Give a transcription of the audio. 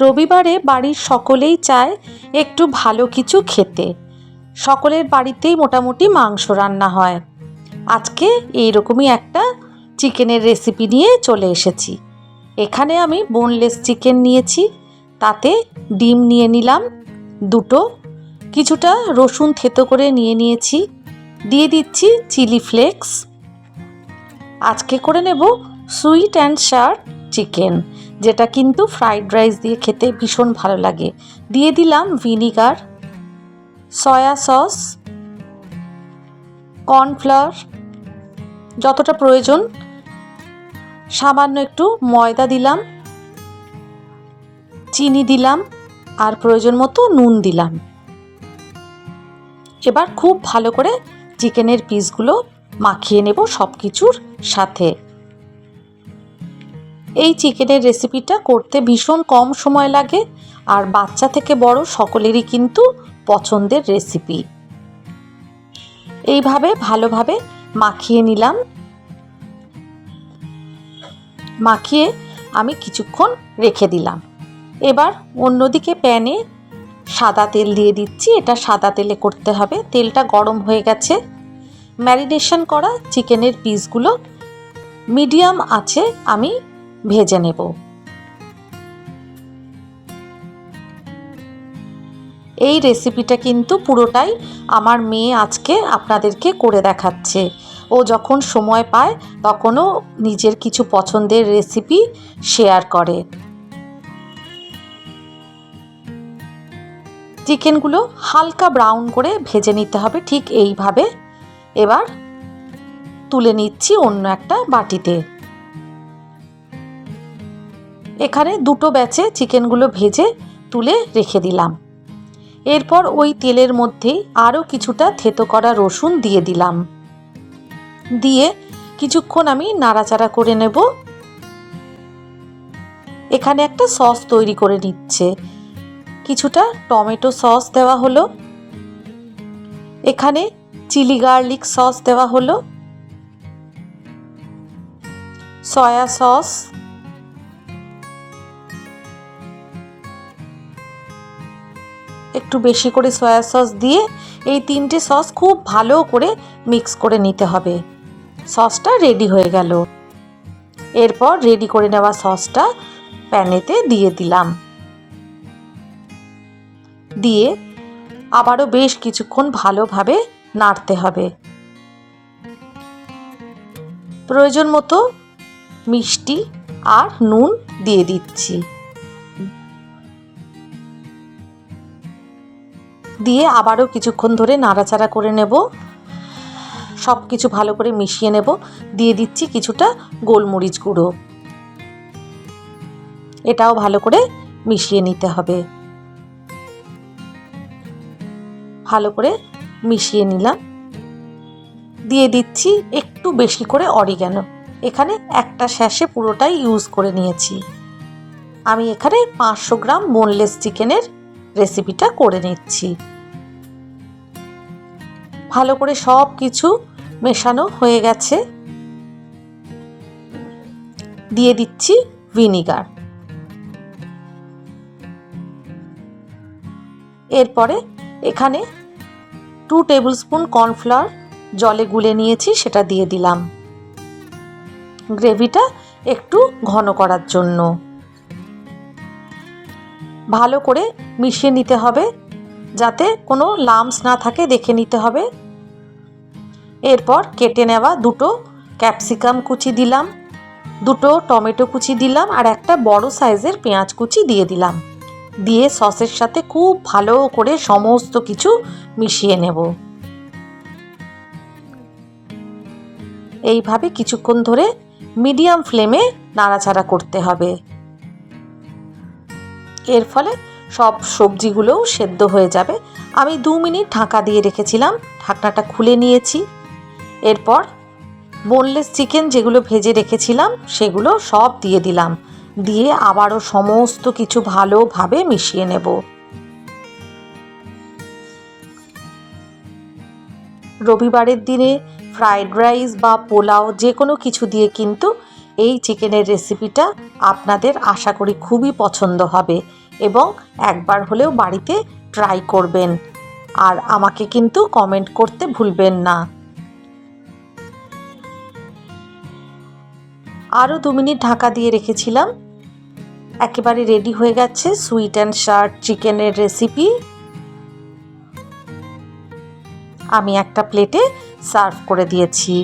রবিবারে বাড়ির সকলেই চায় একটু ভালো কিছু খেতে। সকলের বাড়িতেই মোটামুটি মাংস রান্না হয়। আজকে এইরকমই একটা চিকেনের রেসিপি নিয়ে চলে এসেছি। এখানে আমি বোনলেস চিকেন নিয়েছি, তাতে ডিম নিয়ে নিলাম দুটো, কিছুটা রসুন থেতো করে নিয়ে নিয়েছি, দিয়ে দিচ্ছি চিলি ফ্লেক্স। আজকে করে নেব সুইট অ্যান্ড শার্ট চিকেন। যেটা কিন্তু ফ্রাইড রাইস দিয়ে খেতে ভীষণ ভালো লাগে। দিয়ে দিলাম ভিনিগার, সয়া সস, কর্নফ্লাওয়ার, যতটা প্রয়োজন। সামান্য একটু ময়দা দিলাম, চিনি দিলাম, আর প্রয়োজন মতো নুন দিলাম। এবার খুব ভালো করে চিকেনের পিসগুলো মাখিয়ে নেব সব কিছুর সাথে। এই চিকেনের রেসিপিটা করতে ভীষণ কম সময় লাগে আর বাচ্চা থেকে বড় সকলেরই কিন্তু পছন্দের রেসিপি এইভাবে ভালোভাবে মাখিয়ে নিলাম। মাখিয়ে আমি কিছুক্ষণ রেখে দিলাম। এবার অন্যদিকে প্যানে সাদা তেল দিয়ে দিচ্ছি। এটা সাদা তেলে করতে হবে। তেলটা গরম হয়ে গেছে। ম্যারিনেশন করা চিকেনের পিসগুলো মিডিয়াম আছে আমি ভেজে নেব। এই রেসিপিটা কিন্তু পুরোটাই আমার মেয়ে আজকে আপনাদেরকে করে দেখাচ্ছে। ও যখন সময় পায়, তখনও নিজের কিছু পছন্দের রেসিপি শেয়ার করে। চিকেনগুলো হালকা ব্রাউন করে ভেজে নিতে হবে ঠিক এইভাবে। এবার তুলে নিচ্ছি অন্য একটা বাটিতে। এখানে দুটো ব্যাচে চিকেনগুলো ভেজে তুলে রেখে দিলাম। এরপর ওই তেলের মধ্যেই আরও কিছুটা থেতো করা রসুন দিয়ে দিলাম। দিয়ে কিছুক্ষণ আমি নাড়াচাড়া করে নেব। এখানে একটা সস তৈরি করে নিচ্ছে। কিছুটা টমেটো সস দেওয়া হলো। এখানে চিলি গার্লিক সস দেওয়া হলো। সয়া সস একটু বেশি করে সয়া সস দিয়ে এই তিনটে সস খুব ভালো করে মিক্স করে নিতে হবে। সসটা রেডি হয়ে গেল। এরপর রেডি করে নেওয়া সসটা প্যানেতে দিয়ে দিলাম। দিয়ে আবারও বেশ কিছুক্ষণ ভালোভাবে নাড়তে হবে। প্রয়োজন মতো মিষ্টি আর নুন দিয়ে দিচ্ছি। দিয়ে আবারও কিছুক্ষণ ধরে নাড়াচাড়া করে নেব। সব কিছু ভালো করে মিশিয়ে নেব। দিয়ে দিচ্ছি কিছুটা গোলমরিচ গুঁড়ো। এটাও ভালো করে মিশিয়ে নিতে হবে। ভালো করে মিশিয়ে নিলাম। দিয়ে দিচ্ছি একটু বেশি করে অরিগ্যানো এখানে একটা শ্যাশে পুরোটাই ইউজ করে নিয়েছি। আমি এখানে পাঁচশো গ্রাম বোনলেস চিকেনের রেসিপিটা করে নিচ্ছি। ভালো করে সব কিছু মেশানো হয়ে গেছে। দিয়ে দিচ্ছি ভিনিগার। এরপরে এখানে টু টেবিল স্পুন কর্নফ্লাওয়ার জলে গুলে নিয়েছি, সেটা দিয়ে দিলাম। গ্রেভিটা একটু ঘন করার জন্য। ভালো করে মিশিয়ে নিতে হবে, যাতে কোনো লামস না থাকে, দেখে নিতে হবে। এরপর কেটে নেওয়া দুটো ক্যাপসিকাম কুচি দিলাম, দুটো টমেটো কুচি দিলাম আর একটা বড় সাইজের পেঁয়াজ কুচি দিয়ে দিলাম। দিয়ে সসের সাথে খুব ভালো করে সমস্ত কিছু মিশিয়ে নেব। এইভাবে কিছুক্ষণ ধরে মিডিয়াম ফ্লেমে নাড়াচাড়া করতে হবে। এর ফলে সব সবজিগুলোও সেদ্ধ হয়ে যাবে। আমি দু মিনিট ঢাকা দিয়ে রেখেছিলাম। ঢাকনাটা খুলে নিয়েছি। এরপর বোনলেস চিকেন যেগুলো ভেজে রেখেছিলাম, সেগুলো সব দিয়ে দিলাম। দিয়ে আবারও সমস্ত কিছু ভালোভাবে মিশিয়ে নেব। রবিবারের দিনে ফ্রাইড রাইস বা পোলাও যে কোনো কিছু দিয়ে কিন্তু এই চিকেনের রেসিপিটা আপনাদের আশা করি খুবই পছন্দ হবে এবং একবার হলেও বাড়িতে ট্রাই করবেন। আর আমাকে কিন্তু কমেন্ট করতে ভুলবেন না। আরও দু মিনিট ঢাকা দিয়ে রেখেছিলাম। একেবারে রেডি হয়ে গেছে সুইট অ্যান্ড শার্ট, চিকেনের রেসিপি। আমি একটা প্লেটে সার্ভ করে দিয়েছি।